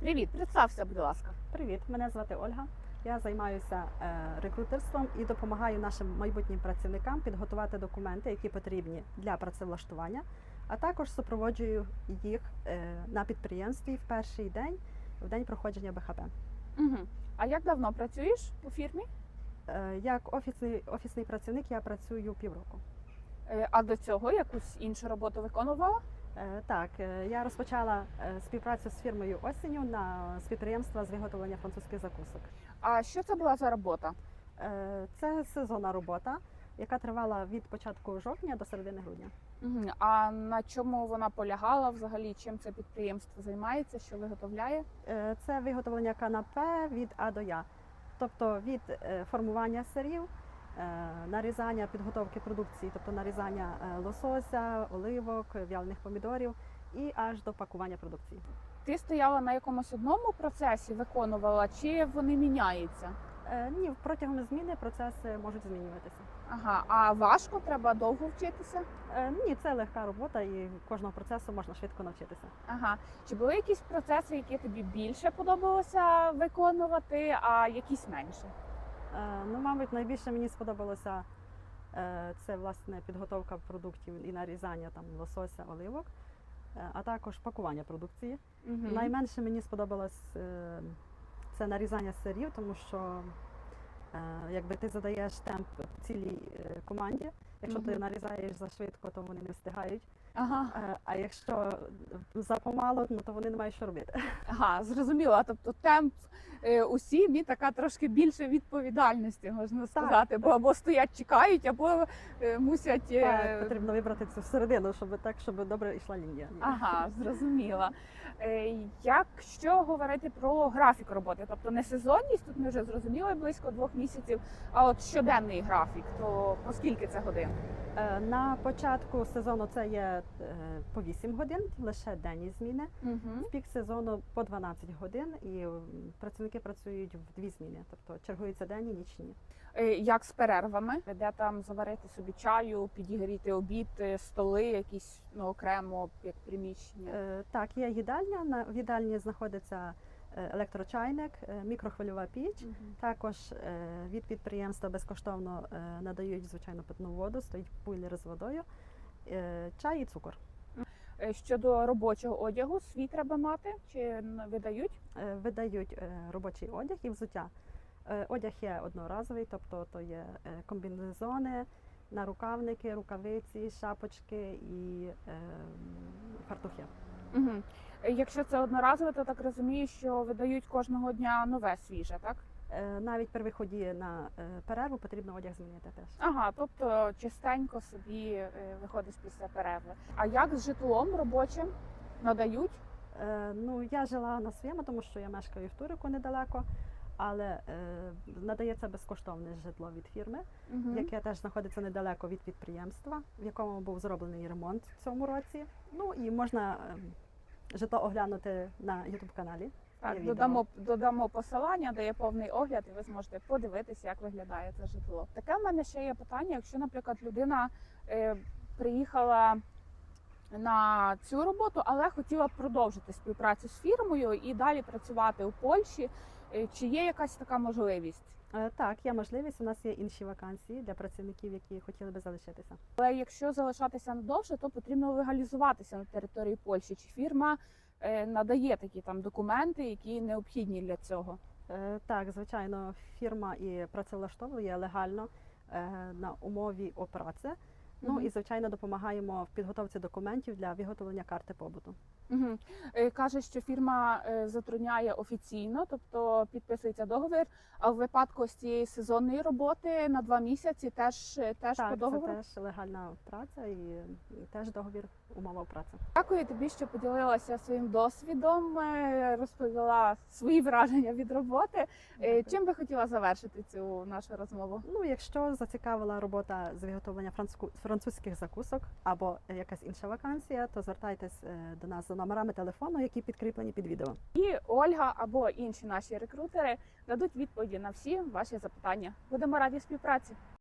Привіт, представся, будь ласка. Привіт, мене звати Ольга. Я займаюся е, рекрутерством і допомагаю нашим майбутнім працівникам підготувати документи, які потрібні для працевлаштування, а також супроводжую їх е, на підприємстві в перший день, в день проходження БХП. Угу. А як давно працюєш у фірмі? Е, Як офісний, офісний працівник я працюю півроку. А до цього якусь іншу роботу виконувала? Е, Так, е, я розпочала е, співпрацю з фірмою осінню на з підприємства з виготовлення французьких закусок. А що це була за робота? Це сезонна робота, яка тривала від початку жовтня до середини грудня. А на чому вона полягала взагалі? Чим це підприємство займається? Що виготовляє? Це виготовлення канапе від А до Я, тобто від формування сирів, нарізання підготовки продукції, тобто нарізання е, лосося, оливок, в'ялених помідорів і аж до пакування продукції. Ти стояла на якомусь одному процесі, виконувала, чи вони міняються? Е, Ні, протягом зміни процеси можуть змінюватися. Ага, а важко треба довго вчитися? Е, Ні, це легка робота і кожного процесу можна швидко навчитися. Ага. Чи були якісь процеси, які тобі більше подобалося виконувати, а якісь менше? Е, Ну, мабуть, найбільше мені сподобалося е, це власне підготовка продуктів і нарізання там лосося, оливок, е, а також пакування продукції. Угу. Найменше мені сподобалось це нарізання сирів, тому що якби ти задаєш темп цілій команді. Якщо ти нарізаєш зашвидко, то вони не встигають. Ага. А якщо запомало, ну то вони не мають що робити. Ага, зрозуміла. Тобто темп у сім'ї така трошки більше відповідальності, можна сказати, бо або стоять, чекають, або е, мусять. е, Так, потрібно вибрати цю середину, щоб так, щоб добре йшла лінія. Ага, зрозуміла. Е, Якщо говорити про графік роботи, тобто не сезонність, тут ми вже зрозуміли близько двох місяців, а от щоденний графік, то по скільки це годин? Е, На початку сезону це є е, по 8 годин, лише денні зміни. Угу. В пік сезону по 12 годин, і м, працівники працюють в дві зміни, тобто чергуються денні, нічні. Е, Як з перервами, де там заварити собі чаю, підігріти обід, е, столи, якісь ну, окремо як приміщення. Е, Так, є їдальня. На в їдальні знаходиться е, електрочайник, мікрохвильова піч. Мгм. Також е, від підприємства безкоштовно е, надають звичайно питну воду, стоїть пуйлер з водою, е, чай і цукор. Е, Щодо робочого одягу, свій треба мати чи видають? Е, Видають е, робочий одяг і взуття. Одяг є одноразовий, тобто то є комбінезони, нарукавники, рукавиці, шапочки і фартухи. Угу. Якщо це одноразове, то так розумію, що видають кожного дня нове свіже, так? Е, Навіть при виході на е, перерву потрібно одяг змінити теж. Ага, тобто чистенько собі е, виходиш після перерви. А як з житлом робочим надають? Е, Ну, я жила на своєму, тому що я мешкаю в Турику недалеко, але е, надається безкоштовне житло від фірми, Угу. яке теж знаходиться недалеко від підприємства, в якому був зроблений ремонт в цьому році. Ну і можна е, житло оглянути на youtube каналі. Так, додамо, додамо посилання, де є повний огляд, і ви зможете подивитися, як виглядає це житло. Таке в мене ще є питання. Якщо, наприклад, людина е, приїхала на цю роботу, але хотіла продовжити співпрацю з фірмою і далі працювати у Польщі, чи є якась така можливість? Е, Так, є можливість. У нас є інші вакансії для працівників, які хотіли би залишитися. Але якщо залишатися надовше, то потрібно легалізуватися на території Польщі. Чи фірма е, надає такі там документи, які необхідні для цього? Е, Так, звичайно, фірма і працевлаштовує легально е, на умові о праці. Ну Мгм. і звичайно допомагаємо в підготовці документів для виготовлення карти побуту. Угу. Каже, що фірма е, затрудняє офіційно, тобто підписується договір. А в випадку ось цієї сезонної роботи на два місяці теж е, теж по так, це теж легальна праця і, і теж договір умова праці. Дякую тобі, що поділилася своїм досвідом, розповіла свої враження від роботи. Дякую. Чим би хотіла завершити цю нашу розмову? Ну, якщо зацікавила робота з виготовлення французьких закусок або якась інша вакансія, то звертайтесь до нас за номерами телефону, які підкріплені під відео. І Ольга або інші наші рекрутери дадуть відповіді на всі ваші запитання. Будемо раді співпраці.